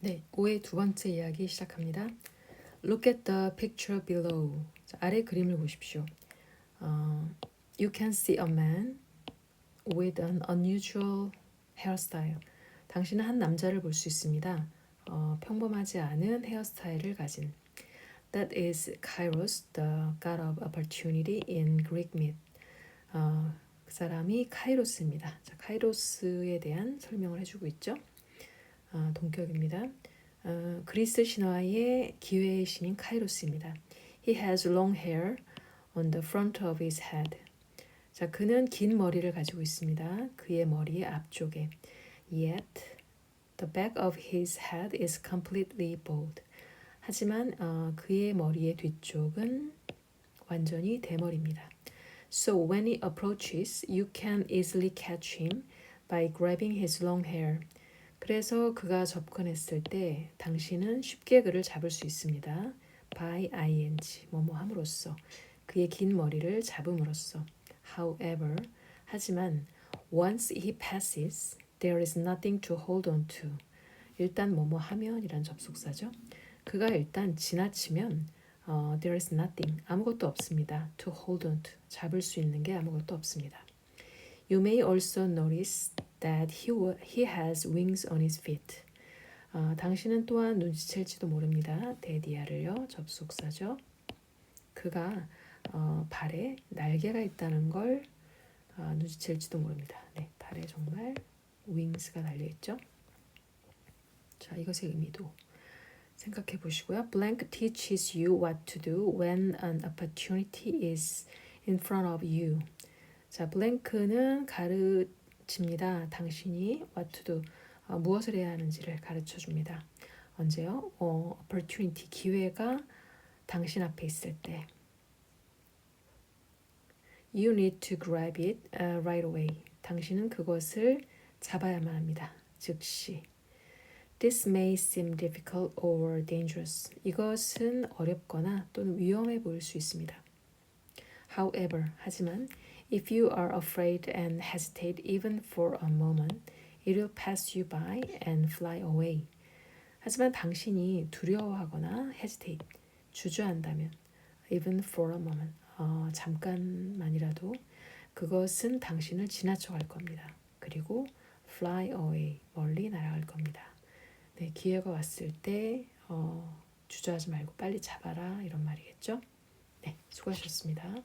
네, 5의 두 번째 이야기 시작합니다. Look at the picture below. 자, 아래 그림을 보십시오. 어, you can see a man with an unusual hairstyle. 당신은 한 남자를 볼 수 있습니다. 어, 평범하지 않은 헤어스타일을 가진. That is Kairos, the god of opportunity in Greek myth. 어, 그 사람이 카이로스입니다. 자, 카이로스에 대한 설명을 해주고 있죠. 어, 동격입니다. 어, 그리스 신화의 기회의 신인 카이로스입니다. He has long hair on the front of his head. 자, 그는 긴 머리를 가지고 있습니다. 그의 머리의 앞쪽에. Yet the back of his head is completely bald. 하지만 어, 그의 머리의 뒤쪽은 완전히 대머리입니다. So when he approaches, you can easily catch him by grabbing his long hair. 그래서 그가 접근했을 때 당신은 쉽게 그를 잡을 수 있습니다. by ing 뭐뭐 함으로써 그의 긴 머리를 잡음으로써. However, 하지만 once he passes, there is nothing to hold on to. 일단 뭐뭐 하면이란 접속사죠. 그가 일단 지나치면 어, there is nothing 아무것도 없습니다. to hold on to 잡을 수 있는 게 아무것도 없습니다. You may also notice that he, he has wings on his feet. 어, 당신은 또한 눈치챌지도 모릅니다. 데디아를요 접속사죠. 그가 어, 발에 날개가 있다는 걸 어, 눈치챌지도 모릅니다. 네, 발에 정말 wings가 달려 있죠. 자, 이것의 의미도 생각해 보시고요. Blank teaches you what to do when an opportunity is in front of you. 자, 블랭크는 가르 칩니다. 당신이 what to do 어, 무엇을 해야 하는지를 가르쳐 줍니다. 언제요? 어, opportunity 기회가 당신 앞에 있을 때. You need to grab it uh, right away. 당신은 그것을 잡아야만 합니다. 즉시. This may seem difficult or dangerous. 이것은 어렵거나 또는 위험해 보일 수 있습니다. However, 하지만 if you are afraid and hesitate even for a moment, it will pass you by and fly away. 하지만 당신이 두려워하거나 hesitate, 주저한다면 even for a moment, 어, 잠깐만이라도 그것은 당신을 지나쳐갈 겁니다. 그리고 fly away, 멀리 날아갈 겁니다. 네, 기회가 왔을 때 어, 주저하지 말고 빨리 잡아라 이런 말이겠죠. 네, 수고하셨습니다.